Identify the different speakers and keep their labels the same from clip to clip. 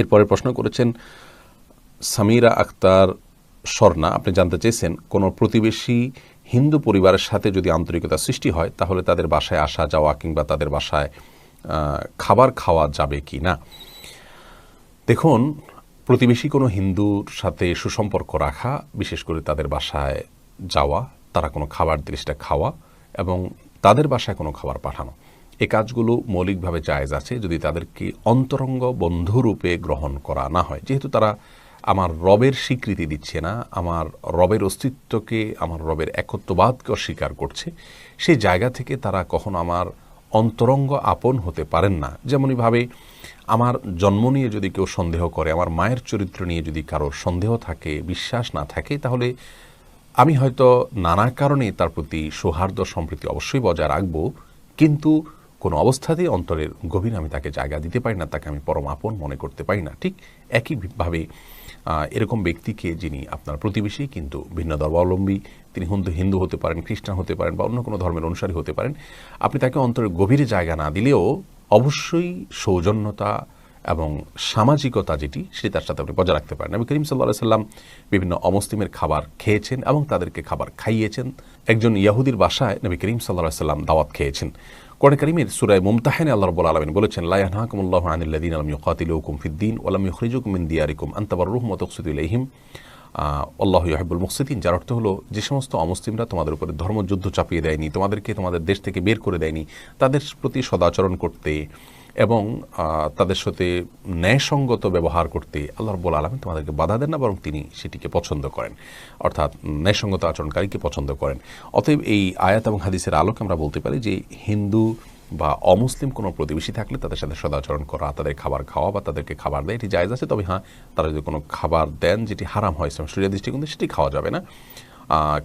Speaker 1: এরপরে প্রশ্ন করেছেন, সামিরা আক্তার স্বর্ণা, আপনি জানতে চেয়েছেন, কোনো প্রতিবেশী হিন্দু পরিবারের সাথে যদি আন্তরিকতা সৃষ্টি হয়, তাহলে তাদের বাসায় আসা যাওয়া কিংবা তাদের বাসায় খাবার খাওয়া যাবে কি না দেখুন, প্রতিবেশী কোনো হিন্দুর সাথে সুসম্পর্ক রাখা, বিশেষ করে তাদের বাসায় যাওয়া, তারা কোনো খাবার দিলে সেটা খাওয়া এবং তাদের বাসায় কোনো খাবার পাঠানো। এই কাজগুলো মৌলিকভাবে জায়েজ আছে যদি তাদেরকে অন্তরঙ্গ বন্ধুরূপে গ্রহণ করা না হয়। যেহেতু তারা আমার রবের স্বীকৃতি দিচ্ছে না, আমার রবের অস্তিত্বকে, আমার রবের একত্ববাদকে অস্বীকার করছে সেই জায়গা থেকে তারা কখনো আমার অন্তরঙ্গ আপন হতে পারেন না। যেমনইভাবে আমার জন্ম নিয়ে যদি কেউ সন্দেহ করে, আমার মায়ের চরিত্র নিয়ে যদি কারোর সন্দেহ থাকে, বিশ্বাস না থাকে, তাহলে আমি হয়তো নানা কারণে তার প্রতি সৌহার্দ্য সম্প্রীতি অবশ্যই বজায় রাখব, কিন্তু কোনো অবস্থাতেই অন্তরের গভীরে আমি তাকে জায়গা দিতে পারি না, তাকে আমি পরম আপন মনে করতে পারি না। ঠিক একইভাবে এরকম ব্যক্তিকে যিনি আপনার প্রতিবেশী কিন্তু ভিন্ন ধর্মাবলম্বী তিনি হিন্দু হিন্দু হতে পারেন, খ্রিস্টান হতে পারেন বা অন্য কোনো ধর্মের অনুসারী হতে পারেন, আপনি তাকে অন্তরের গভীরে জায়গা না দিলেও অবশ্যই সৌজন্যতা এবং সামাজিকতা যেটি, সেটি তার সাথে আপনি বজায় রাখতে পারেন। নবী করিম সাল্লাহ সাল্লাম বিভিন্ন অমুসলিমের খাবার খেয়েছেন এবং তাদেরকে খাবার খাইয়েছেন। একজন ইয়াহুদির বাসায় নবী করিম সাল্লাহ সাল্লাম দাওয়াত খেয়েছেন। কোরআন করিমের সুরায় মুমতাহেনে আল্লাহ রবুল আলমিন বলেছেন, লা ইয়ানহাকুমুল্লাহু আনিল্লাযিনা লাম ইউকাতিলুকুম ফিদ-দীন ওয়া লাম ইখরিজুকুম মিন দিয়ারিকুম আন তাবাররুহুম ওয়া তুকসিতু ইলাইহিম। আল্লাহ ইউহিব্বুল মুকসিতিন যার অর্থ হলো, যে সমস্ত অমুসলিমরা তোমাদের উপরে ধর্মযুদ্ধ চাপিয়ে দেয়নি, তোমাদেরকে তোমাদের দেশ থেকে বের করে দেয়নি, তাদের প্রতি সদাচরণ করতে এবং তাদের সাথে ন্যায়সঙ্গত ব্যবহার করতে আল্লাহ রব্বুল আলমী তোমাদেরকে বাধা দেন না, বরং তিনি সেটিকে পছন্দ করেন। অর্থাৎ ন্যায়সঙ্গত আচরণকারীকে পছন্দ করেন। অতএব এই আয়াত এবং হাদিসের আলোকে আমরা বলতে পারি যে, হিন্দু বা অমুসলিম কোনো প্রতিবেশী থাকলে তাদের সাথে সদাচরণ করা, তাদের খাবার খাওয়া বা তাদেরকে খাবার দেয়, এটি জায়জ আছে। তবে হ্যাঁ তারা যদি কোনো খাবার দেন যেটি হারাম হয় ইসলাম শরীয় দৃষ্টিকোণ সেটি খাওয়া যাবে না।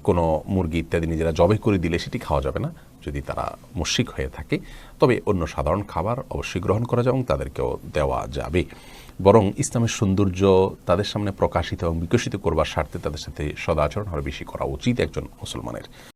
Speaker 1: কোনো মুরগি ইত্যাদি নিজেরা জবে করে দিলে সেটি খাওয়া যাবে না। যদি তারা মুশিক হয়ে থাকে, তবে অন্য সাধারণ খাবার অবশ্যই গ্রহণ করা যায় এবং তাদেরকেও দেওয়া যাবে। বরং ইসলামের সৌন্দর্য তাদের সামনে প্রকাশিত এবং বিকশিত করবার স্বার্থে তাদের সাথে সদাচরণ আরও বেশি করা উচিত একজন মুসলমানের।